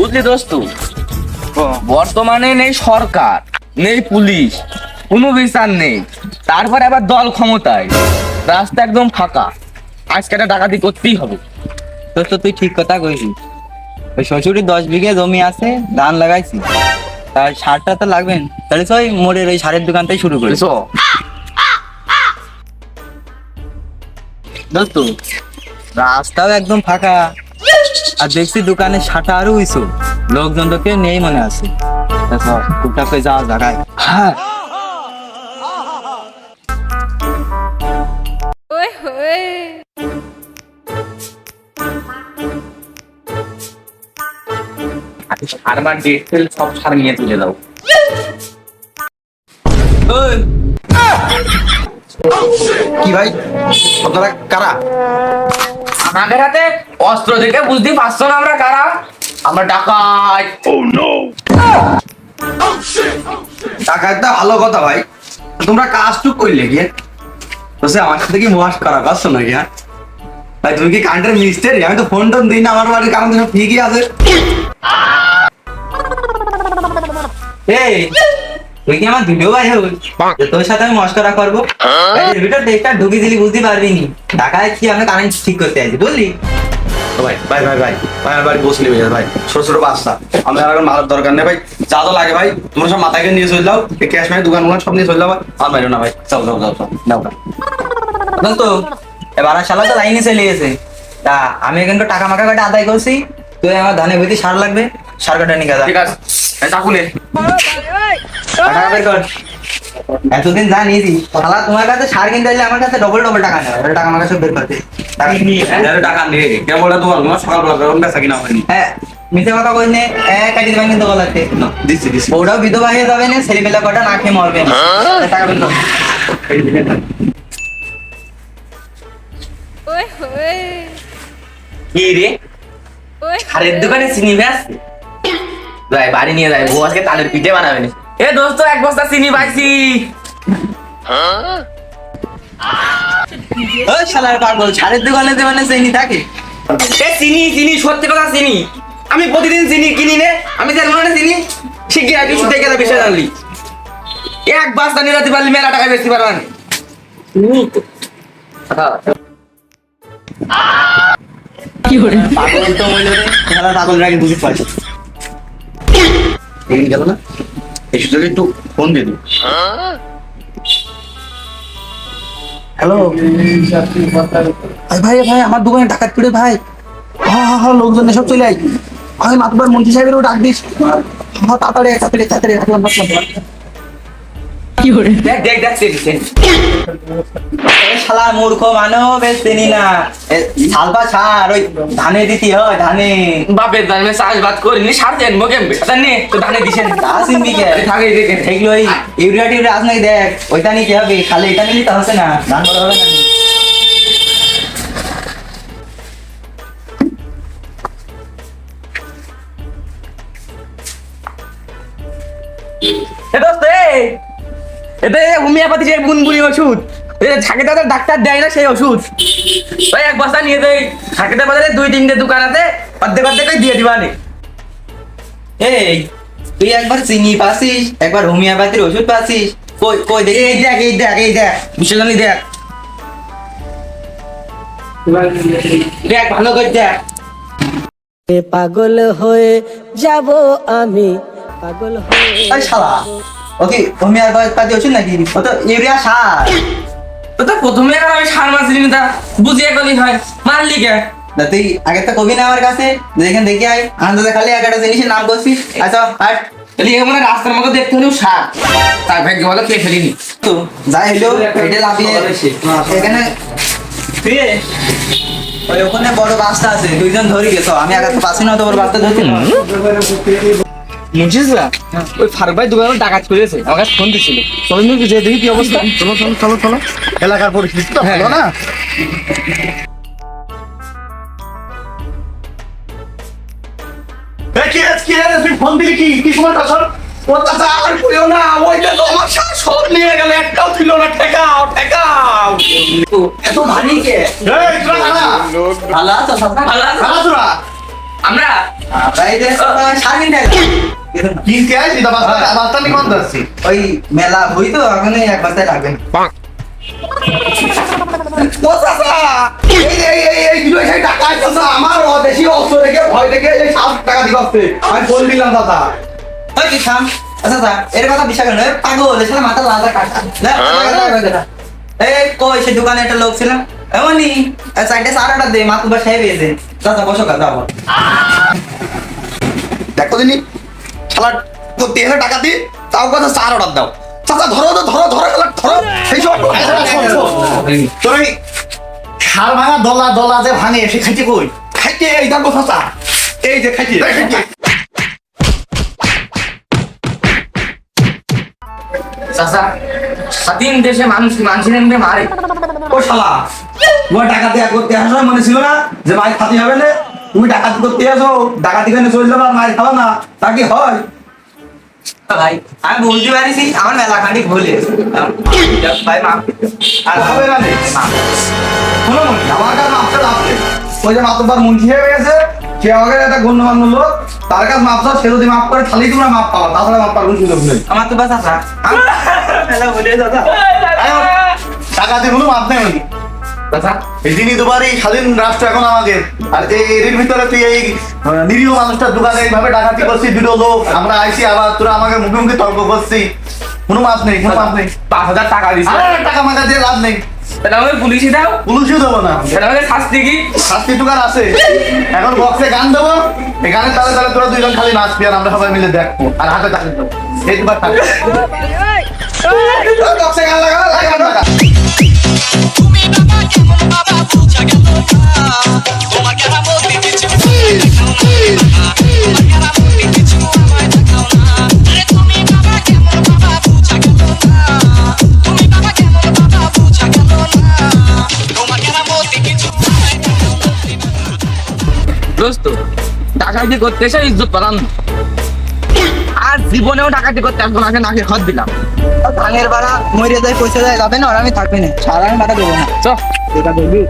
বুঝলি দোস্ত? বর্তমানে নেই সরকার নেই পুলিশ কোনো বিচার নেই। তারপরে আবার দল ক্ষমতায়। রাস্তা একদম ফাঁকা। আজকে একটা ডাকাতি করতেই হবে। তো তো তুই ঠিক কথা কইছিস ওই শ্বশুরের দশ বিঘে জমি আছে ধান লাগাইছি। তার সারটা তো লাগবে না। তাহলে ওই মোড়ের ওই সারের দোকান থেকে শুরু করি। বুঝছ দোস্ত রাস্তাও একদম ফাঁকা। আর দেখছি দোকানে সাটা আরও হইছো। লোকজন তো কেউ নেই মনে আছে। টুকটাক করে হ্যাঁ। সব নিয়ে কি ভাই? কারা? আমাদের হাতে অস্ত্র দেখে বুঝতে পারছ না আমরা কারা? আমরা ডাকাত। টাকা একটা ভালো কথা ভাই। তোমরা কাজটুক করলে গিয়ে। বসে আমার সাথে কি মহাস করা পারছ নাকি হ্যাঁ? ভাই তুমি কি কারেন্টের মিস্ত্রি আমি তো ফোন টোন দিই না আমার বাড়ির কারণ সব ঠিকই আছে। এই তুই কি আমার ভিডিও ভাই হবি? যে তোর সাথে আমি মস্করা করব? ভিডিও দেখটা ঢুকি দিলি বুঝতে পারবি নি। ঢাকায় কি আমরা কারেন্ট ঠিক করতে আছি বুঝলি? তো ভাই ভাই ভাই ভাই ভাই আমার বাড়ি বসলি ভাই ভাই। ছোট ছোট বাচ্চা। আমাদের আর এখন দরকার নেই ভাই। যা তো লাগে ভাই। তোমরা সব মাথাকে নিয়ে চলে যাও। ক্যাশ মাই দোকান দোকান সব নিয়ে চলে যাও আর বাইরে না ভাই। যাও যাও যাও নাও না তো এবার আর শালা তো লাইনে চলে গেছে। তা আমি এখানকার টাকা মাকা কাটা আদায় করছি। তুই আমার ধানে ভেতি সার লাগবে সার কাটা নিয়ে যা। ঠিক আছে। এই চাকু নে এতদিন যা নিয়েছি তোমার কাছে সার কিনতে আসলে আমার কাছে ডবল ডবল টাকা টাকা আমার কাছে বের করতে টাকা নিয়ে হ্যাঁ, কেবল তোমার কিনা হয়নি। হ্যাঁ মিথ্যে কথা কই নে। কাটি দিবেন কিন্তু দিছি দিছি বিধবা হয়ে যাবে না কটা না খেয়ে মরবে হ্যাঁ? টাকা ওই ওই। কি রে? ওই আরে দোকানে চিনি ব্যাস যাই বাড়ি নিয়ে যাই। বউ আজকে তালের পিঠে বানাবে না। এ দোস্ত এক বস্তা চিনি পাইছি। ও শালার পাগল ছাড়ের দোকানে যে মানে সেই থাকে। এ চিনি চিনি সত্যি কথা চিনি। আমি প্রতিদিন চিনি কিনি নে আমি যে মনে চিনি শিখে আগে শুধু গেলে বিষয় জানলি এক বস্তা নিয়ে রাতে পারলি মেলা টাকা বেশি পারবান পাগল তো হইল রে শালা পাগল রাগে পারছি এদিন গেল না? এই একটু ফোন দিয়ে দিই হ্যালো? ভাই ভাই আমার দোকানে ডাকাত পিড়ে ভাই। হ্যাঁ হ্যাঁ হ্যাঁ লোকজন সব চলে আই আমি মাতবার মন্ত্রী সাহেবেরও ডাক দিস। হ্যাঁ তাড়াতাড়ি আয়, তাড়াতাড়ি তাড়াতাড়ি দেখ দেখ দেখ শালা মূর্খ মানব চিনি না। এ সার ওই ধানে দিতি হয় ধানে। বাপের দামে চাষবাদ করিনি সার দেন মোকে বেটা নে তো ধানে দিছেন তা চিনবি কে? থাকে দেখে এগুলো ওই ইউরিয়া টিউরিয়া আস নাকি? দেখ ওইটা নিতে হবে। খালি এটা নিলে তো হচ্ছে না। ধান বড় হবে না। এ এতে হোমিওপ্যাথি যে বুনবুনি ওষুধ ছাকে ডাক্তার দেয় না সেই ওষুধ। ওই এক বস্তা নিয়ে দেয় বাজারে দুই তিনটে দোকান আছে অর্ধেক অর্ধেক দিয়ে দিবা নে এই তুই একবার চিনি পাসিস একবার হোমিওপ্যাথির ওষুধ পাসিস কই কই দেখি? এই দেখ এই দেখ এই দেখ বিশ্বজনী দেখ। দেখ ভালো করে দেখ। পাগল হয়ে যাব আমি পাগল হয়ে শালা। ওকে হোমিওপ্যাথি ওষুধ নাকি? ও তো ইউরিয়া সার। তো তো প্রথমে আর আমি সার মাসলি তা বুঝিয়ে গলি হয়। মারলি কে? না তুই আগে তো কবি না আমার কাছে। দেখেন দেখি আয়। আনন্দে খালি একটা জিনিসের নাম করছিস আচ্ছা হাট তাহলে এমন রাস্তার মধ্যে দেখতে হলেও সার। তার ভাগ্য ভালো খেয়ে ফেলিনি। তো যাই হলো এটা লাভিয়ে এখানে তুই ওই ওখানে বড় বাসটা আছে দুইজন ধরে গেছো। আমি আগে তো পাচ্ছি না তো বড় বাসটা ধরছি না বুঝছিস ওই ফারুক ভাই দোকানে ডাকাত করেছে আমার ফোন দিছিল। চলো নিয়ে যে দেখি কি অবস্থা। চলো চলো চলো চলো। এলাকার পরিস্থিতি তো ভালো না? আছে? তুই ফোন দিলি কি? কি সময় আসল ও চাচা আর কইও না ওইটা তো আমার সারা সব নিয়ে গেল একটাও ছিল না। ঠেকাও ঠেকাও। এত ভারী কে? এই তোরা খালা। ভালো আছো সবাই ভালো তোরা? আমরা ওই মেলা বই তো এখন এক আমার অদেশি অস্ত্র রেখে ভয় দেখে সাত টাকা দিতে আমি বল দিলাম চাচা ওই কি থাম আচ্ছা এর কথা বিশ্বাস করেন পাগল মাথা লাল কাটা এই, কই, সে দোকানে একটা লোক ছিল এমনই সাইডে সারাটা দে মা তুবা সাহেব এসে চাচা বসো কাজ যাব দেখো দিনি শালা করতে এসে টাকা দি তাও কথা চার অর্ডার দাও। চাচা ধরো তো ধরো ধরো শালা, ধরো। সেই সব তুই হাড় ভাঙা দলা দলা যে ভাঙে সে খাইতে কই? খাইতে এই দেখো চাচা এই যে খাইতে চাচা স্বাধীন দেশে মানুষ মানুষের এমনি মারে। ও শালা তোমার টাকা দেয়া করতে আসো মনে ছিল না যে মাই খাতি হবে না? তুমি ডাকাতি করতে আসো ডাকাতি কেন চলে যাবে আর মাই খাবে না। তা কি হয়? ভাই আমি বলতে পারিছি আমার মেলা খান্ডি ভুলে ভাই মা। আর হবে না শোনো মনি আমার কাছে মাপতে লাগবে ওই যে মাতবার মুন্সি হয়ে গেছে সে আমাকে একটা গণ্যমান্য লোক তার কাছে মাপ চাও সে যদি মাপ করে তাহলেই তোমরা মাপ পাবা। তাছাড়া মাপ পাওয়ার কোনো সুযোগ নেই। আমার তো বাস আসা মেলা ভুলে দাদা। টাকা দিয়ে কোনো মাপ নেই। উনি। এই দিনই দুবার এই স্বাধীন রাষ্ট্র এখন আমাদের। আর এই এর ভিতরে তুই এই নিরীহ মানুষটার দোকানে এইভাবে ডাকাতি করছিস দুটো লোক। আমরা আইছি আবার তোরা আমাকে মুখে মুখে তর্ক করছিস। কোনো মাপ নেই কোনো মাপ নেই। পাঁচ হাজার টাকা দিছে। আরে টাকা মাকা দিয়ে লাভ নেই। তাহলে আমাকে পুলিশে দাও। পুলিশও দেবো না। তাহলে আমাকে শাস্তি কি? শাস্তি টুকার আছে? এখন বক্সে গান দেবো। এই গানের তালে তালে তোরা দুইজন খালি নাচবি আর আমরা সবাই মিলে দেখব। আর হাতে তালে দেবো। এই দুবার দোস্ত করতে এসে ইজ্জত পেলাম আর জীবনেও ডাকাতি করতে আসব না নাকে খত দিলাম। ধানের ভাড়া মরে যায় পয়সা যায় যাবে না আর আমি থাকবে না। সারা আমি বাড়া দেবো না। চ এটা বলবি।